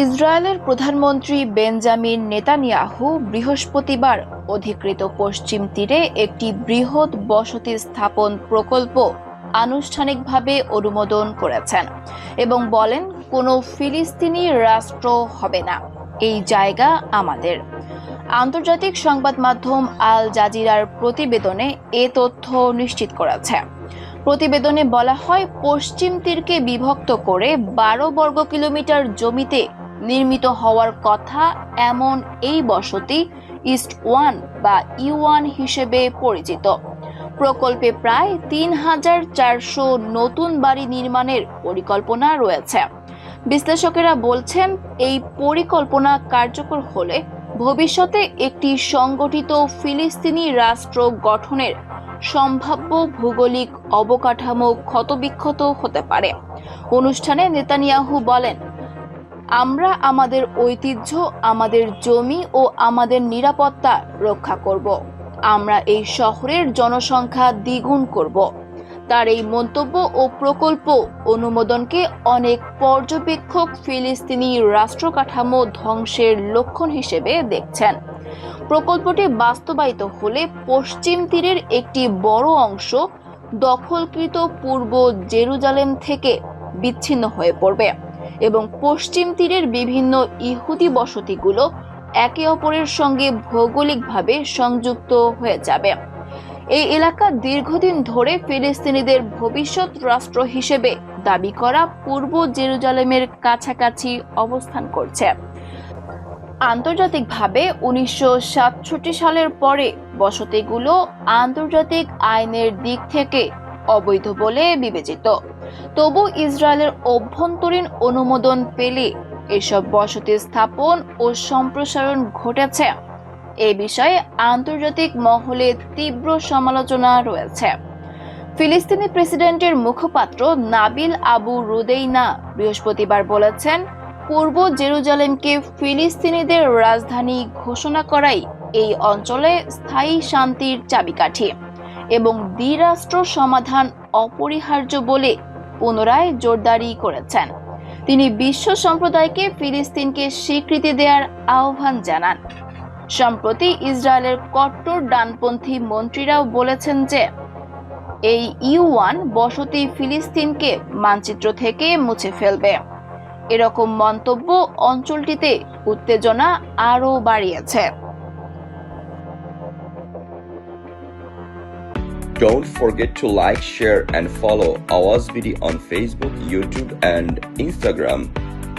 ইসরায়েলের প্রধানমন্ত্রী Benjamin Netanyahu বৃহস্পতিবার অধিকৃত পশ্চিম তীরে একটি বৃহৎ বসতি স্থাপন প্রকল্প আনুষ্ঠানিকভাবে অনুমোদন করেছেন এবং বলেন, কোনো ফিলিস্তিনি রাষ্ট্র হবে না। এই জায়গা আমাদের। আন্তর্জাতিক সংবাদ মাধ্যম আল জাজিরার প্রতিবেদনে এ তথ্য নিশ্চিত করেছে। প্রতিবেদনে বলা হয়, পশ্চিম তীরকে বিভক্ত করে বারো বর্গ কিলোমিটার জমিতে নির্মিত হওয়ার কথা এমন এই বসতি ইস্ট ওয়ান বা ইউ ওয়ান হিসেবে পরিচিত। প্রকল্পে প্রায় তিন হাজার চারশো নতুন বাড়ি নির্মাণের পরিকল্পনা রয়েছে। বিশ্লেষকেরা বলছেন, এই পরিকল্পনা কার্যকর হলে ভবিষ্যতে একটি সংগঠিত ফিলিস্তিনি রাষ্ট্র গঠনের সম্ভাব্য ভৌগোলিক অবকাঠামো ক্ষতবিক্ষত হতে পারে। অনুষ্ঠানে নেতানিয়াহু বলেন আমরা আমাদের ঐতিহ্য, আমাদের জমি ও আমাদের নিরাপত্তা রক্ষা করব। আমরা এই শহরের জনসংখ্যা দ্বিগুণ করব। তার এই মন্তব্য ও প্রকল্প অনুমোদনকে অনেক পর্যবেক্ষক ফিলিস্তিনি রাষ্ট্র কাঠামো ধ্বংসের লক্ষণ হিসেবে দেখছেন। প্রকল্পটি বাস্তবায়িত হলে পশ্চিম তীরের একটি বড় অংশ দখলকৃত পূর্ব জেরুজালেম থেকে বিচ্ছিন্ন হয়ে পড়বে। এবং পশ্চিম তীরের বিভিন্ন ইহুদি বসতিগুলো একে অপরের সঙ্গে ভৌগোলিকভাবে সংযুক্ত হয়ে যাবে। এই এলাকা দীর্ঘদিন ধরে ফিলিস্তিনিদের ভবিষ্যৎ রাষ্ট্র হিসেবে দাবি করা পূর্ব জেরুজালেমের কাছাকাছি অবস্থান করছে। আন্তর্জাতিকভাবে উনিশশো সাতষট্টি সালের পরে বসতিগুলো আন্তর্জাতিক আইনের দিক থেকে অবৈধ বলে বিবেচিত। তবু ইসরায়েলের অভ্যন্তরীণ অনুমোদন পেলে এসব বসতি স্থাপন ও সম্প্রসারণ ঘটেছে। এ বিষয়ে আন্তর্জাতিক মহলে তীব্র সমালোচনা রয়েছে। ফিলিস্তিনি প্রেসিডেন্টের মুখপাত্র নাবিল আবু রুদেইনা বৃহস্পতিবার বলেছেন, পূর্ব জেরুজালেমকে ফিলিস্তিনিদের রাজধানী ঘোষণা করাই এই অঞ্চলে স্থায়ী শান্তির চাবিকাঠি এবং দ্বিরাষ্ট্র সমাধান অপরিহার্য বলে পুনরায় জোরদারি করেছেন। তিনি বিশ্ব সম্প্রদায়কে ফিলিস্তিনকে স্বীকৃতি দেওয়ার আহ্বান জানান। সম্প্রতি ইসরায়েলের কট্টর ডানপন্থী মন্ত্রীরাও বলেছেন যে, এই ইউ ওয়ান বসতি ফিলিস্তিনকে মানচিত্র থেকে মুছে ফেলবে। এরকম মন্তব্য অঞ্চলটিতে উত্তেজনা আরও বাড়িয়েছে। Don't forget to like, share, and follow Awaz BD on Facebook, YouTube, and Instagram.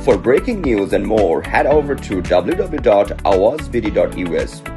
For breaking news and more, head over to www.awazbd.us.